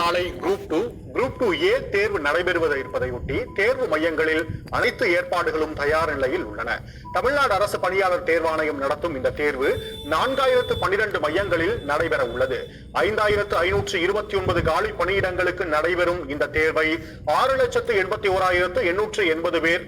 நாளை group two group two A தேர்வு நடைபெறுவதை இருப்பதையொட்டி தேர்வு மையங்களில் அனைத்து ஏற்பாடுகளும் தயார் நிலையில் உள்ளன. தமிழ்நாடு அரசு பணியாளர் தேர்வாணையம் நடத்தும் இந்த தேர்வு நான்காயிரத்து பன்னிரண்டு மையங்களில் நடைபெற உள்ளது. ஐந்தாயிரத்து ஐநூற்று இருபத்தி ஒன்பது காலி பணியிடங்களுக்கு நடைபெறும் இந்த தேர்வை ஆறு லட்சத்து எண்பத்தி ஓராயிரத்து எண்ணூற்று எண்பது பேர்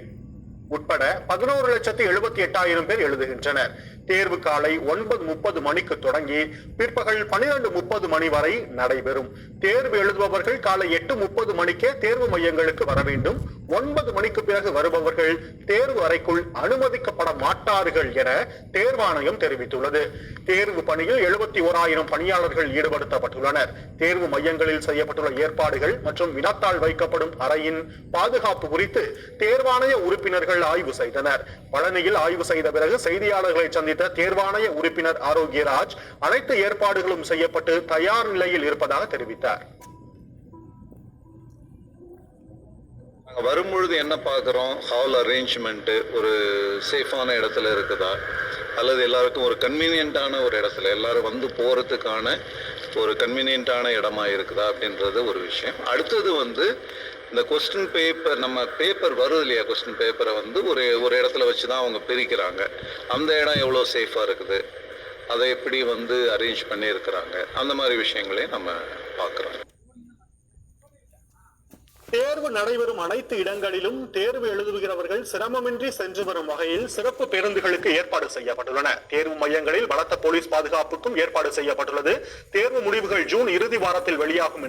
உட்பட பதினோரு லட்சத்தி எழுபத்தி எட்டாயிரம் பேர் எழுதுகின்றனர். தேர்வு காலை ஒன்பது முப்பது மணிக்கு தொடங்கி பிற்பகல் பனிரெண்டு முப்பது மணி வரை நடைபெறும். தேர்வு எழுதுபவர்கள் காலை எட்டு முப்பது மணிக்கே தேர்வு மையங்களுக்கு வர வேண்டும். ஒன்பது மணிக்கு பிறகு வருபவர்கள் தேர்வு அறைக்குள் அனுமதிக்கப்பட மாட்டார்கள் என தேர்வாணையம் தெரிவித்துள்ளது. தேர்வு பணியில் எழுபத்தி ஓராயிரம் பணியாளர்கள் ஈடுபடுத்தப்பட்டுள்ளனர். தேர்வு மையங்களில் செய்யப்பட்டுள்ள ஏற்பாடுகள் மற்றும் வினாத்தாள் வைக்கப்படும் அறையின் பாதுகாப்பு குறித்து தேர்வாணைய உறுப்பினர்கள் ஆய்வு செய்தனர். பழனியில் ஆய்வு செய்த பிறகு செய்தியாளர்களை சந்தித்த தேர்வாணைய உறுப்பினர் ஆரோக்கியராஜ் அனைத்து ஏற்பாடுகளும் செய்யப்பட்டு தயார் நிலையில் இருப்பதாக தெரிவித்தார். நாங்கள் வரும்பொழுது என்ன பார்க்குறோம்? ஹால் அரேஞ்ச்மெண்ட்டு ஒரு சேஃபான இடத்துல இருக்குதா? அல்லது எல்லாருக்கும் ஒரு கன்வீனியண்ட்டான ஒரு இடத்துல எல்லாரும் வந்து போகிறதுக்கான ஒரு கன்வீனியண்ட்டான இடமா இருக்குதா அப்படின்றது ஒரு விஷயம். அடுத்தது வந்து இந்த கொஸ்டின் பேப்பர் நம்ம பேப்பர் வருது இல்லையா? கொஸ்டின் பேப்பரை வந்து ஒரு ஒரு இடத்துல வச்சு தான் அவங்க பிரிக்கிறாங்க. அந்த இடம் எவ்வளோ சேஃபாக இருக்குது? அதை எப்படி வந்து அரேஞ்ச் பண்ணியிருக்கிறாங்க? அந்த மாதிரி விஷயங்களையும் நம்ம பார்க்குறோம். தேர்வு நடைபெறும் அனைத்து இடங்களிலும் தேர்வு எழுதுகிறவர்கள் சிரமமின்றி சென்று வரும் வகையில் சிறப்பு பேருந்துகளுக்கு ஏற்பாடு செய்யப்பட்டுள்ளன. தேர்வு மையங்களில் பலத்த போலீஸ் பாதுகாப்புக்கும் ஏற்பாடு செய்யப்பட்டுள்ளது. தேர்வு முடிவுகள் ஜூன் இறுதி வாரத்தில் வெளியாகும்